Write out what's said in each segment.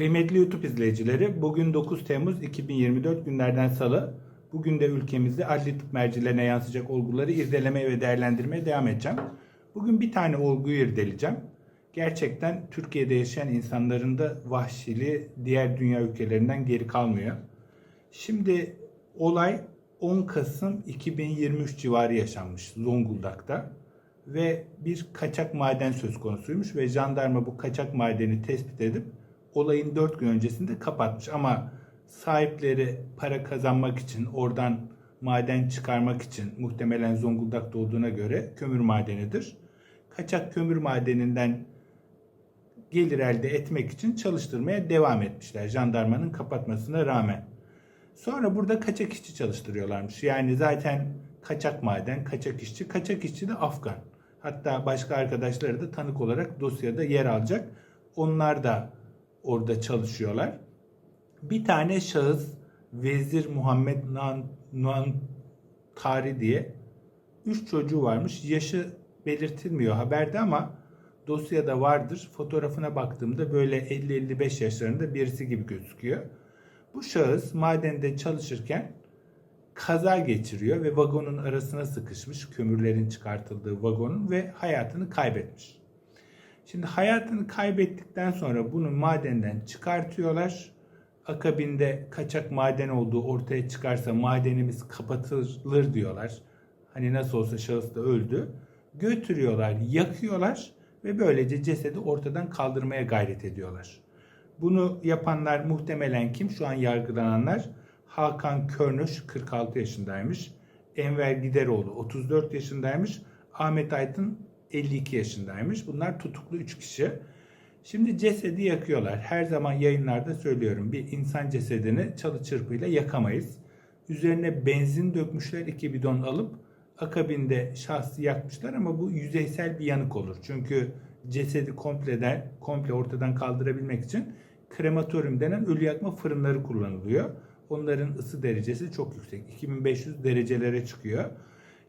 Kıymetli YouTube izleyicileri, bugün 9 Temmuz 2024 günlerden salı. Bugün de ülkemizde adli tıp mercilerine yansıyacak olguları irdelemeye ve değerlendirmeye devam edeceğim. Bugün bir tane olguyu irdeleyeceğim. Gerçekten Türkiye'de yaşayan insanların da vahşiliği diğer dünya ülkelerinden geri kalmıyor. Şimdi olay 10 Kasım 2023 civarı yaşanmış Zonguldak'ta ve bir kaçak maden söz konusuymuş ve jandarma bu kaçak madeni tespit edip olayın 4 gün öncesinde kapatmış ama sahipleri para kazanmak için oradan maden çıkarmak için muhtemelen Zonguldak'ta olduğuna göre kömür madenidir. Kaçak kömür madeninden gelir elde etmek için çalıştırmaya devam etmişler jandarmanın kapatmasına rağmen. Sonra burada kaçak işçi çalıştırıyorlarmış. Yani zaten kaçak maden, kaçak işçi, kaçak işçi de Afgan. Hatta başka arkadaşları da tanık olarak dosyada yer alacak. Onlar da orada çalışıyorlar. Bir tane şahıs Vezir Muhammed Nan, Nan Tari diye üç çocuğu varmış. Yaşı belirtilmiyor haberde ama dosyada vardır. Fotoğrafına baktığımda böyle 50-55 yaşlarında birisi gibi gözüküyor. Bu şahıs madende çalışırken kaza geçiriyor ve vagonun arasına sıkışmış. Kömürlerin çıkartıldığı vagonun ve hayatını kaybetmiş. Şimdi hayatını kaybettikten sonra bunu madenden çıkartıyorlar. Akabinde kaçak maden olduğu ortaya çıkarsa madenimiz kapatılır diyorlar. Hani nasıl olsa şahıs da öldü. Götürüyorlar, yakıyorlar ve böylece cesedi ortadan kaldırmaya gayret ediyorlar. Bunu yapanlar muhtemelen kim? Şu an yargılananlar Hakan Körnöş 46 yaşındaymış. Enver Gideroğlu 34 yaşındaymış. Ahmet Aydın 52 yaşındaymış. Bunlar tutuklu 3 kişi. Şimdi cesedi yakıyorlar. Her zaman yayınlarda söylüyorum. Bir insan cesedini çalı çırpıyla yakamayız. Üzerine benzin dökmüşler iki bidon alıp akabinde şahsı yakmışlar ama bu yüzeysel bir yanık olur. Çünkü cesedi kompleden, komple ortadan kaldırabilmek için krematorium denen ölü yakma fırınları kullanılıyor. Onların ısı derecesi çok yüksek. 2500 derecelere çıkıyor.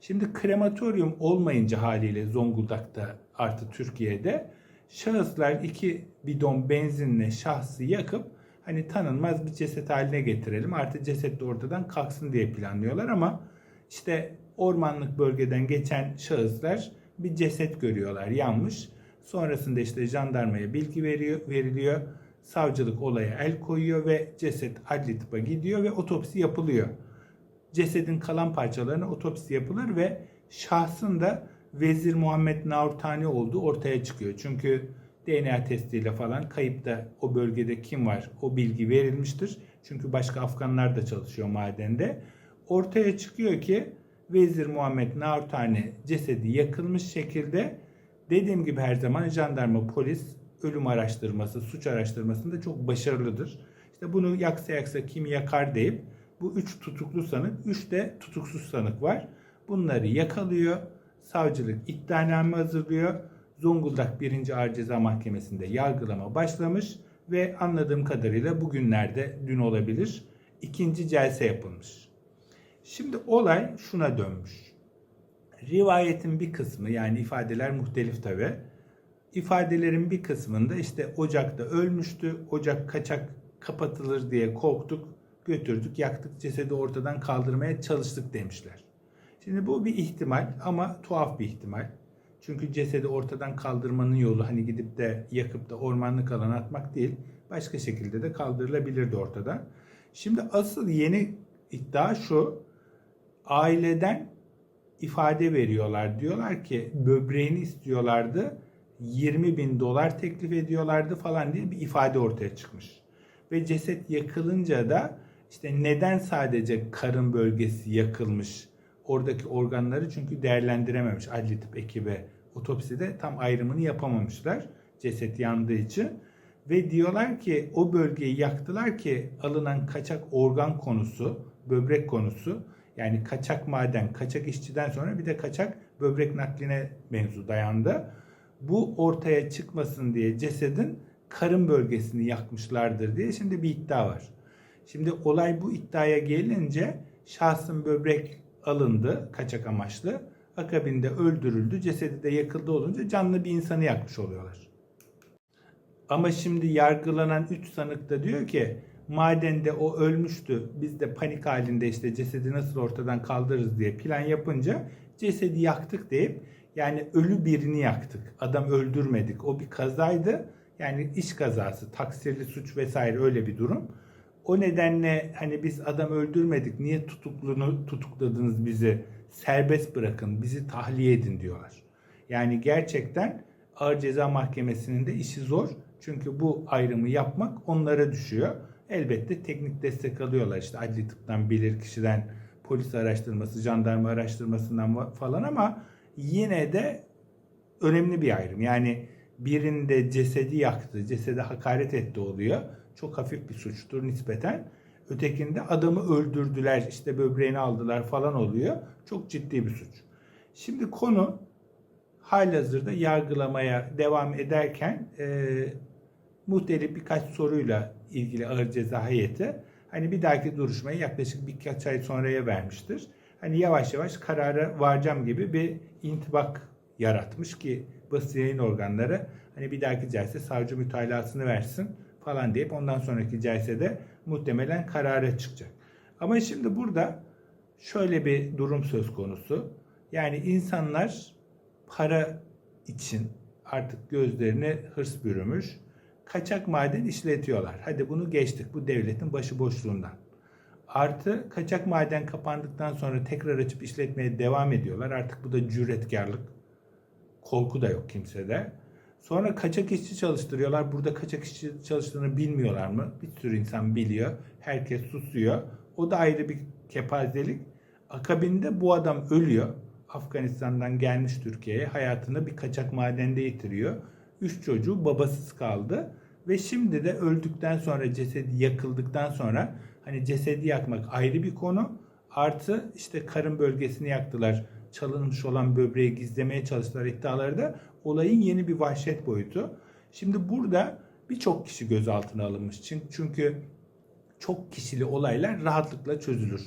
Şimdi krematorium olmayınca haliyle Zonguldak'ta artı Türkiye'de şahıslar iki bidon benzinle şahsı yakıp hani tanınmaz bir ceset haline getirelim. Artık ceset de ortadan kalksın diye planlıyorlar ama işte ormanlık bölgeden geçen şahıslar bir ceset görüyorlar yanmış. Sonrasında işte jandarmaya bilgi veriyor, veriliyor. Savcılık olaya el koyuyor ve ceset adli tıpa gidiyor ve otopsi yapılıyor. Cesedin kalan parçalarına otopsi yapılır ve şahsın da Vezir Muhammed Naurtani olduğu ortaya çıkıyor. Çünkü DNA testiyle falan kayıpta o bölgede kim var o bilgi verilmiştir. Çünkü başka Afganlar da çalışıyor madende. Ortaya çıkıyor ki Vezir Muhammed Naurtani cesedi yakılmış şekilde dediğim gibi her zaman jandarma polis ölüm araştırması, suç araştırmasında çok başarılıdır. İşte bunu yaksa yaksa kim yakar deyip bu üç tutuklu sanık, üç de tutuksuz sanık var. Bunları yakalıyor. Savcılık iddianame hazırlıyor. Zonguldak 1. Ağır Ceza Mahkemesi'nde yargılama başlamış ve anladığım kadarıyla bugünlerde dün olabilir ikinci celse yapılmış. Şimdi olay şuna dönmüş. Rivayetin bir kısmı yani ifadeler muhtelif tabi. İfadelerin bir kısmında işte Ocak'ta ölmüştü. Ocak kaçak kapatılır diye korktuk. Götürdük, yaktık, cesedi ortadan kaldırmaya çalıştık demişler. Şimdi bu bir ihtimal ama tuhaf bir ihtimal. Çünkü cesedi ortadan kaldırmanın yolu hani gidip de yakıp da ormanlık alana atmak değil. Başka şekilde de kaldırılabilirdi ortadan. Şimdi asıl yeni iddia şu. Aileden ifade veriyorlar. Diyorlar ki böbreğini istiyorlardı. 20 bin dolar teklif ediyorlardı falan diye bir ifade ortaya çıkmış. Ve ceset yakılınca da işte neden sadece karın bölgesi yakılmış? Oradaki organları çünkü değerlendirememiş adli tıp ekibi. Otopside tam ayrımını yapamamışlar ceset yandığı için. Ve diyorlar ki o bölgeyi yaktılar ki alınan kaçak organ konusu, böbrek konusu yani kaçak maden, kaçak işçiden sonra bir de kaçak böbrek nakline mevzu dayandı. Bu ortaya çıkmasın diye cesedin karın bölgesini yakmışlardır diye şimdi bir iddia var. Şimdi olay bu iddiaya gelince şahsın böbrek alındı kaçak amaçlı. Akabinde öldürüldü. Cesedi de yakıldı olunca canlı bir insanı yakmış oluyorlar. Ama şimdi yargılanan 3 sanık da diyor ki madende o ölmüştü. Biz de panik halinde işte cesedi nasıl ortadan kaldırırız diye plan yapınca cesedi yaktık deyip yani ölü birini yaktık. Adam öldürmedik. O bir kazaydı. Yani iş kazası, taksirli suç vesaire öyle bir durum. O nedenle hani biz adam öldürmedik. Niye tutuklunu tutukladınız bizi? Serbest bırakın, bizi tahliye edin diyorlar. Yani gerçekten Ağır Ceza Mahkemesi'nin de işi zor. Çünkü bu ayrımı yapmak onlara düşüyor. Elbette teknik destek alıyorlar. İşte adli tıptan, bilir kişiden, polis araştırması, jandarma araştırmasından falan ama yine de önemli bir ayrım. Yani birinde cesedi yaktı, cesede hakaret etti oluyor. Çok hafif bir suçtur nispeten. Ötekinde adamı öldürdüler, işte böbreğini aldılar falan oluyor. Çok ciddi bir suç. Şimdi konu halihazırda yargılamaya devam ederken e, muhtelif birkaç soruyla ilgili ağır ceza heyeti hani bir dahaki duruşmayı yaklaşık birkaç ay sonraya vermiştir. Hani yavaş yavaş karara varacağım gibi bir intibak yaratmış ki basın yayın organları hani bir dahaki celse savcı mütalasını versin falan deyip ondan sonraki celsede muhtemelen karara çıkacak. Ama şimdi burada şöyle bir durum söz konusu. Yani insanlar para için artık gözlerini hırs bürümüş. Kaçak maden işletiyorlar. Hadi bunu geçtik. Bu devletin başıboşluğundan. Artı kaçak maden kapandıktan sonra tekrar açıp işletmeye devam ediyorlar. Artık bu da cüretkarlık. Korku da yok kimsede. Sonra kaçak işçi çalıştırıyorlar. Burada kaçak işçi çalıştığını bilmiyorlar mı? Bir sürü insan biliyor. Herkes susuyor. O da ayrı bir kepazelik. Akabinde bu adam ölüyor. Afganistan'dan gelmiş Türkiye'ye. Hayatını bir kaçak madende yitiriyor. Üç çocuğu babasız kaldı. Ve şimdi de öldükten sonra cesedi yakıldıktan sonra hani cesedi yakmak ayrı bir konu. Artı işte karın bölgesini yaktılar. Çalınmış olan böbreği gizlemeye çalıştılar iddiaları da olayın yeni bir vahşet boyutu. Şimdi burada birçok kişi gözaltına alınmış. Çünkü- çok kişili olaylar rahatlıkla çözülür.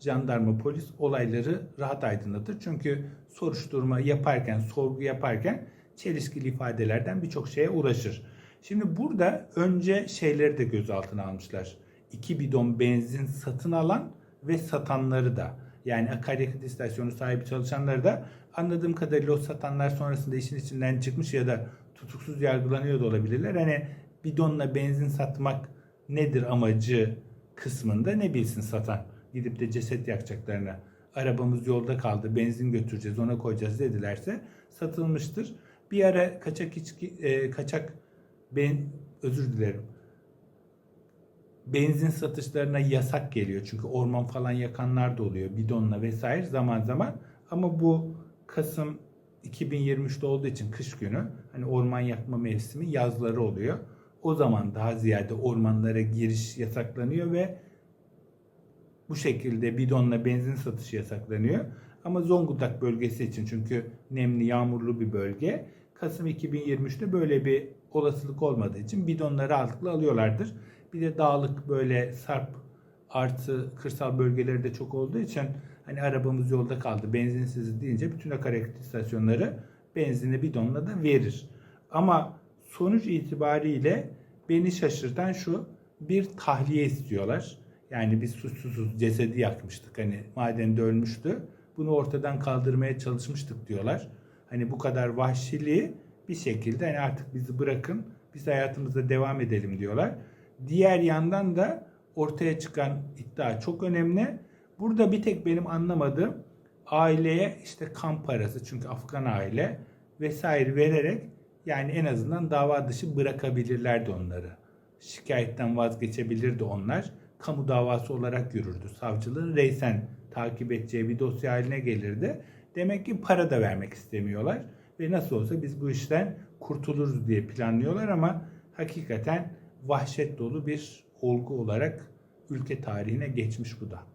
Jandarma, polis olayları rahat aydınlatır. Çünkü soruşturma yaparken, sorgu yaparken çelişkili ifadelerden birçok şeye uğraşır. Şimdi burada önce şeyleri de gözaltına almışlar. İki bidon benzin satın alan ve satanları da yani akaryakıt istasyonu sahibi çalışanları da anladığım kadarıyla o satanlar sonrasında işin içinden çıkmış ya da tutuksuz yargılanıyor da olabilirler. Hani bidonla benzin satmak nedir amacı kısmında ne bilsin satan. Gidip de ceset yakacaklarına arabamız yolda kaldı benzin götüreceğiz ona koyacağız dedilerse satılmıştır. Bir ara kaçak içki, e, kaçak ben özür dilerim benzin satışlarına yasak geliyor. Çünkü orman falan yakanlar da oluyor. Bidonla vesaire zaman zaman. Ama bu Kasım 2023'te olduğu için kış günü hani orman yakma mevsimi yazları oluyor. O zaman daha ziyade ormanlara giriş yasaklanıyor ve bu şekilde bidonla benzin satışı yasaklanıyor. Ama Zonguldak bölgesi için çünkü nemli, yağmurlu bir bölge. Kasım 2023'te böyle bir olasılık olmadığı için bidonları rahatlıkla alıyorlardır. Bir de dağlık böyle sarp artı kırsal bölgeleri de çok olduğu için hani arabamız yolda kaldı benzinsiz deyince bütün akaryakıt istasyonları benzini bidonla da verir. Ama sonuç itibariyle beni şaşırtan şu bir tahliye istiyorlar. Yani biz suçsuzuz cesedi yakmıştık hani madende ölmüştü. Bunu ortadan kaldırmaya çalışmıştık diyorlar. Hani bu kadar vahşiliği bir şekilde hani artık bizi bırakın biz hayatımıza devam edelim diyorlar. Diğer yandan da ortaya çıkan iddia çok önemli. Burada bir tek benim anlamadığım aileye işte kan parası çünkü Afgan aile vesaire vererek yani en azından dava dışı bırakabilirlerdi onları. Şikayetten vazgeçebilirdi onlar. Kamu davası olarak yürürdü. Savcılığın reysen takip edeceği bir dosya haline gelirdi. Demek ki para da vermek istemiyorlar ve nasıl olsa biz bu işten kurtuluruz diye planlıyorlar ama hakikaten vahşet dolu bir olgu olarak ülke tarihine geçmiş bu da.